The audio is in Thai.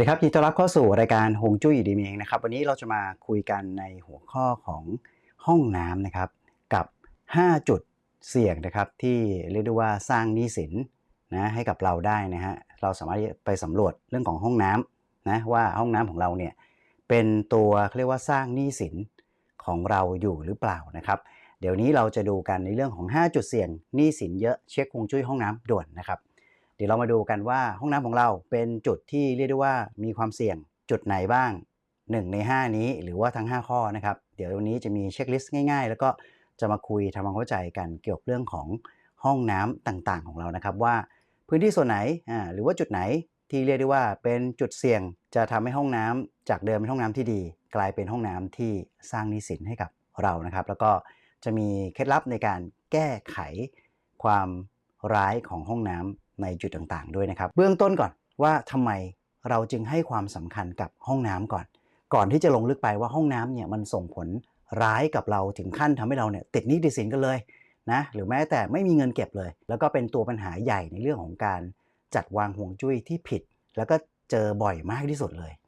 สวัสดีครับยินดีต้อนรับเข้าสู่รายการฮงจุ้ยดีมีเองนะครับ วันนี้เราจะมาคุยกันในหัวข้อของห้องน้ำนะครับ กับ 5 จุดเสี่ยงนะครับ ที่เรียกได้ว่าสร้างหนี้สินนะให้กับเราได้นะฮะเราสามารถไปสำรวจเรื่องของห้องน้ำนะว่าห้องน้ำของเราเนี่ยเป็นตัวเขาเรียกว่าสร้างหนี้สินของเราอยู่หรือเปล่านะครับ เดี๋ยวนี้เราจะดูกันในเรื่องของ 5 จุดเสี่ยงหนี้สินเยอะเช็คฮวงจุ้ยห้องน้ำด่วนนะครับ ดี๋ยวเรามาดูกันว่าห้องน้ำของเราเป็นจุดที่เรียกได้ว่ามีความเสี่ยงจุดไหนบ้าง 1 ใน 5 นี้หรือว่าทั้ง 5 ข้อนะครับ เดี๋ยววันนี้จะมีเช็คลิสต์ง่าย ๆ แล้วก็จะมาคุยทำความเข้าใจกันเกี่ยวกับเรื่องของห้องน้ำต่างๆ ของเรานะครับ ว่าพื้นที่ส่วนไหนอ่าหรือว่าจุดไหนที่เรียกได้ว่าเป็นจุดเสี่ยงจะทำให้ห้องน้ำจากเดิมเป็นห้องน้ำที่ดี กลายเป็นห้องน้ำที่สร้างนี้สินให้กับเรานะครับ แล้วก็จะมีเคล็ดลับในการแก้ไขความร้ายของห้องน้ำ ในจุดต่างๆ ด้วยนะครับ เบื้องต้นก่อนว่าทำไมเราจึงให้ความสำคัญกับห้องน้ำก่อน ก่อนที่จะลงลึกไปว่าห้องน้ำเนี่ยมันส่งผลร้ายกับเราถึงขั้นทำให้เราเนี่ยติดหนี้ติดสินกันเลยนะหรือแม้แต่ไม่มีเงินเก็บเลย แล้วก็เป็นตัวปัญหาใหญ่ในเรื่องของการจัดวางห่วงจุ้ยที่ผิด แล้วก็เจอบ่อยมากที่สุดเลย